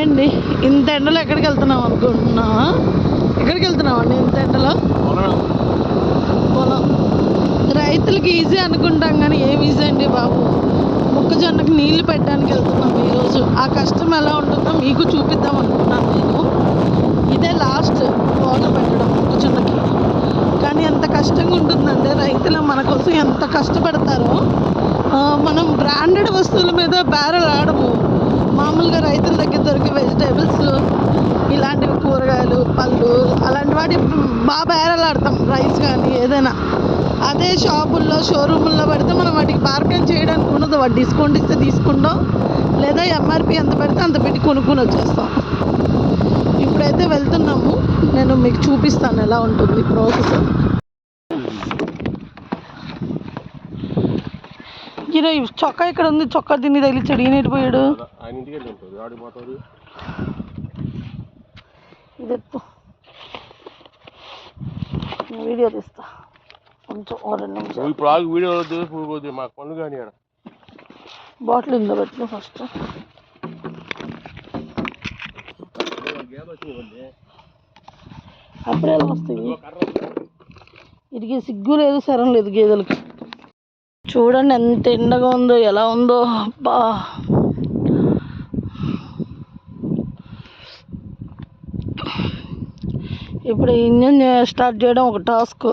అండి ఇంత ఎండలో ఎక్కడికి వెళ్తున్నాం అనుకుంటున్నావా ఎక్కడికి వెళ్తున్నాం అండి ఇంత ఎండలో? పొలం. రైతులకి ఈజీ అనుకుంటాం కానీ ఏం ఈజీ అండి బాబు? మొక్కజొన్నకి నీళ్ళు పెట్టడానికి వెళ్తున్నాం ఈరోజు. ఆ కష్టం ఎలా ఉంటుందో మీకు చూపిద్దాం అనుకున్నాను నేను. ఇదే లాస్ట్ వాటర్ పెట్టడం మొక్కజొన్నకి. కానీ ఎంత కష్టంగా ఉంటుందంటే రైతులు మన కోసం ఎంత కష్టపడతారో మనం బ్రాండెడ్ వస్తువుల మీద బేరలు ఆడము. మామూలుగా రైతుల దగ్గర దొరికే వెజిటేబుల్స్ ఇలాంటివి కూరగాయలు పళ్ళు అలాంటి వాటి బాగా బేరలాడతాం రైస్ కానీ ఏదైనా. అదే షాపుల్లో షోరూముల్లో పెడితే మనం వాటికి బార్గెన్ చేయడానికి ఉండదు వాడు డిస్కౌంట్ ఇస్తే తీసుకుంటాం. లేదా ఎంఆర్పి ఎంత పెడితే అంత పెట్టి కొనుక్కొని వచ్చేస్తాం. ఇప్పుడైతే వెళ్తున్నాము నేను మీకు చూపిస్తాను ఎలా ఉంటుంది ప్రాసెస్. ఈరోజు ఈ చొక్కా ఇక్కడ ఉంది చొక్కా తిని తగిలిచ్చాడు ఈయన ఎటు పోయాడు? ఆయన ఇంటికి వెళ్ళి ఉంటుంది ఆడికి పోతాడు. ఇది వీడియో తీస్తా. కొంచెం ఓ రెండు నిమిషాలు. నువ్వు ఇప్పుడు ఆగు వీడియో మాకు పనులు కానీ బాటిల్ ఇందో పెట్టు ఫస్ట్. అప్పుడే వస్తాయి ఇదికి సిగ్గు లేదు శరం లేదు గేదెలకి. చూడండి ఎంత ఎండగా ఉందో ఎలా ఉందో. అబ్బా. ఇప్పుడు ఇంజన్ స్టార్ట్ చేయడం ఒక టాస్క్.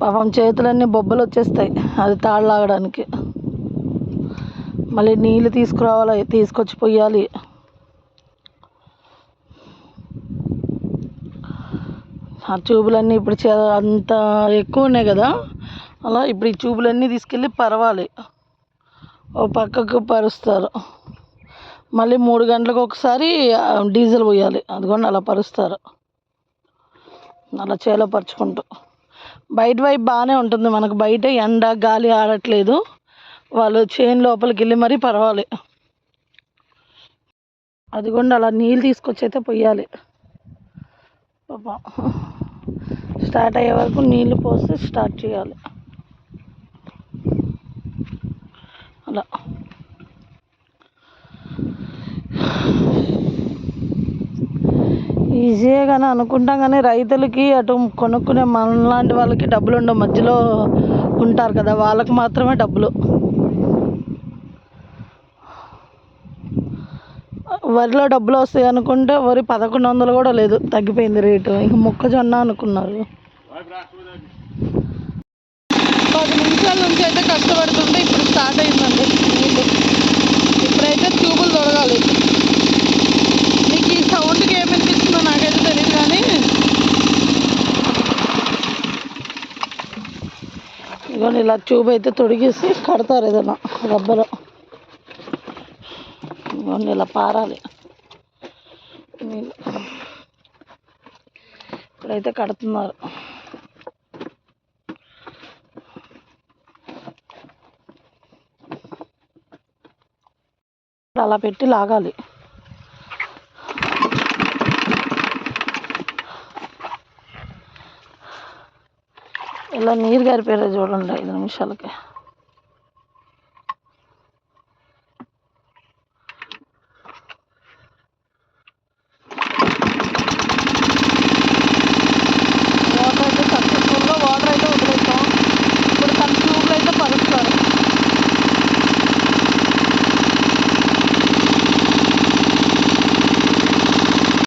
పాపం చేతులన్నీ బొబ్బలు వచ్చేస్తాయి అది తాళ్ళలాగడానికి మళ్ళీ నీళ్ళు తీసుకురావాలి తీసుకొచ్చి పోయాలి ఆ ట్యూబులన్నీ ఇప్పుడు చే అంత ఎక్కువ ఉన్నాయి కదా. అలా ఇప్పుడు ఈ ట్యూబులన్నీ తీసుకెళ్ళి పరవాలి. ఓ పక్కకు పరుస్తారు. మళ్ళీ మూడు గంటలకు ఒకసారి డీజిల్ పోయాలి. అదిగోండి అలా పరుస్తారు. అలా చేలో పరుచుకుంటూ. బయట వైపు బాగానే ఉంటుంది. మనకు బయట ఎండ గాలి ఆడట్లేదు. వాళ్ళు చేను లోపలికి వెళ్ళి మరీ పరవాలి. అదిగోండి అలా నీళ్ళు తీసుకొచ్చి అయితే పొయ్యాలి స్టార్ట్ అయ్యే వరకు నీళ్ళు పోసి స్టార్ట్ చేయాలి. అలా. ఈజీగా కానీ అనుకుంటాం కానీ రైతులకి అటు కొనుక్కునే మనలాంటి వాళ్ళకి డబ్బులు ఉండవు మధ్యలో ఉంటారు కదా వాళ్ళకి మాత్రమే డబ్బులు. వరిలో డబ్బులు వస్తాయి అనుకుంటే వరి పదకొండు వందలు కూడా లేదు. తగ్గిపోయింది రేటు. ఇంక మొక్కజొన్న అనుకున్నారు. పది నిమిషాల నుంచి అయితే కష్టపడుతుంటే ఇప్పుడు స్టార్ట్ అయిందండి నీళ్ళు. ఇప్పుడైతే ట్యూబులు తొడగాలి మీకు ఈ సౌండ్కి ఏమి వినిపిస్తుందో నాకైతే తెలియదు కానీ ఇదిగోండి ఇలా ట్యూబ్ అయితే తొడిగేసి కడతారు ఏదైనా రబ్బరు. ఇదిగోండి ఇలా పారాలి. ఇప్పుడైతే కడుతున్నారు. అలా పెట్టి లాగాలి. ఇలా నీరు గారిపోయారు చూడండి ఐదు నిమిషాలకి.